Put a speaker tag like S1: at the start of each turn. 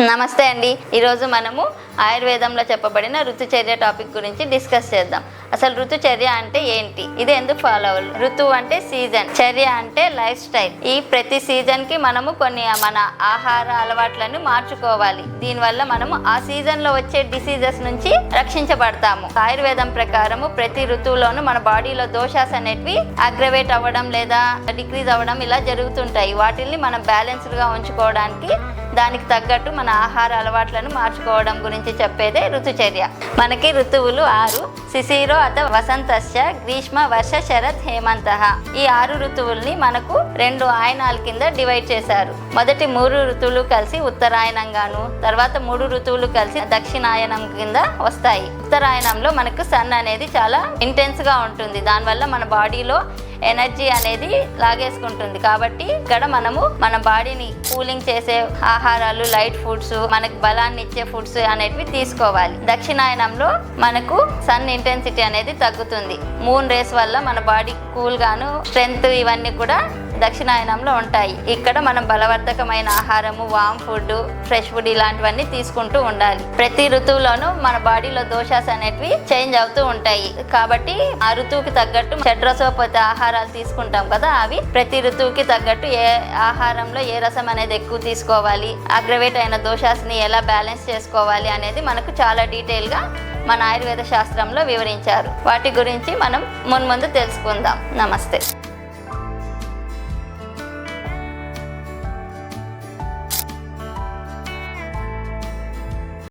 S1: నమస్తే అండి. ఈరోజు మనము ఆయుర్వేదంలో చెప్పబడిన ఋతుచర్య టాపిక్ గురించి డిస్కస్ చేద్దాం. అసలు ఋతుచర్య అంటే ఏంటి? ఇది ఎందుకు ఫాలో అవ్వాలి? ఋతువు అంటే సీజన్. చర్య అంటే లైఫ్ స్టైల్. ఈ ప్రతి సీజన్కి మనము కొన్ని మన ఆహార అలవాట్లను మార్చుకోవాలి. దీనివల్ల మనము ఆ సీజన్లో వచ్చే డిసీజెస్ నుంచి రక్షించబడతాము. ఆయుర్వేదం ప్రకారము ప్రతి ఋతువులోనూ మన బాడీలో దోషాస్ అనేటివి అగ్రవేట్ అవ్వడం లేదా డిక్రీజ్ అవ్వడం ఇలా జరుగుతుంటాయి. వాటిని మనం బ్యాలెన్స్డ్గా ఉంచుకోవడానికి దానికి తగ్గట్టు మన ఆహార అలవాట్లను మార్చుకోవడం గురించి చెప్పేదే ఋతుచర్య. మనకి ఋతువులు ఆరు శిశిరో అత వసంతస్య గ్రీష్మ వర్ష శరత్ హేమంత. ఈ ఆరు ఋతువుల్ని మనకు రెండు ఆయనాల కింద డివైడ్ చేశారు. మొదటి మూడు ఋతువులు కలిసి ఉత్తరాయణంగాను తర్వాత మూడు ఋతువులు కలిసి దక్షిణాయనం కింద వస్తాయి. ఉత్తరాయణంలో మనకు సన్ అనేది చాలా ఇంటెన్స్గా ఉంటుంది. దానివల్ల మన బాడీలో ఎనర్జీ అనేది లాగేసుకుంటుంది. కాబట్టి ఇక్కడ మనము మన బాడీని కూలింగ్ చేసే ఆహారాలు లైట్ ఫుడ్స్ మనకు బలాన్ని ఇచ్చే ఫుడ్స్ అనేటివి తీసుకోవాలి. దక్షిణాయనంలో మనకు సన్ ఇంటెన్సిటీ అనేది తగ్గుతుంది. మూన్ రేస్ వల్ల మన బాడీ కూల్ గాను స్ట్రెంగ్త్ ఇవన్నీ కూడా దక్షిణాయనంలో ఉంటాయి. ఇక్కడ మనం బలవర్ధకమైన ఆహారము వామ్ ఫుడ్ ఫ్రెష్ ఫుడ్ ఇలాంటివన్నీ తీసుకుంటూ ఉండాలి. ప్రతి ఋతువులోనూ మన బాడీలో దోషాస్ అనేటివి చేంజ్ అవుతూ ఉంటాయి. కాబట్టి ఆ ఋతువుకి తగ్గట్టు షడ్రసోపతి ఆహారాలు తీసుకుంటాం కదా అవి ప్రతి ఋతువుకి తగ్గట్టు ఏ ఆహారంలో ఏ రసం అనేది ఎక్కువ తీసుకోవాలి అగ్రవేట్ అయిన దోషాస్ని ఎలా బ్యాలెన్స్ చేసుకోవాలి అనేది మనకు చాలా డీటెయిల్గా మన ఆయుర్వేద శాస్త్రంలో వివరించారు. వాటి గురించి మనం మున్ముందు తెలుసుకుందాం. నమస్తే.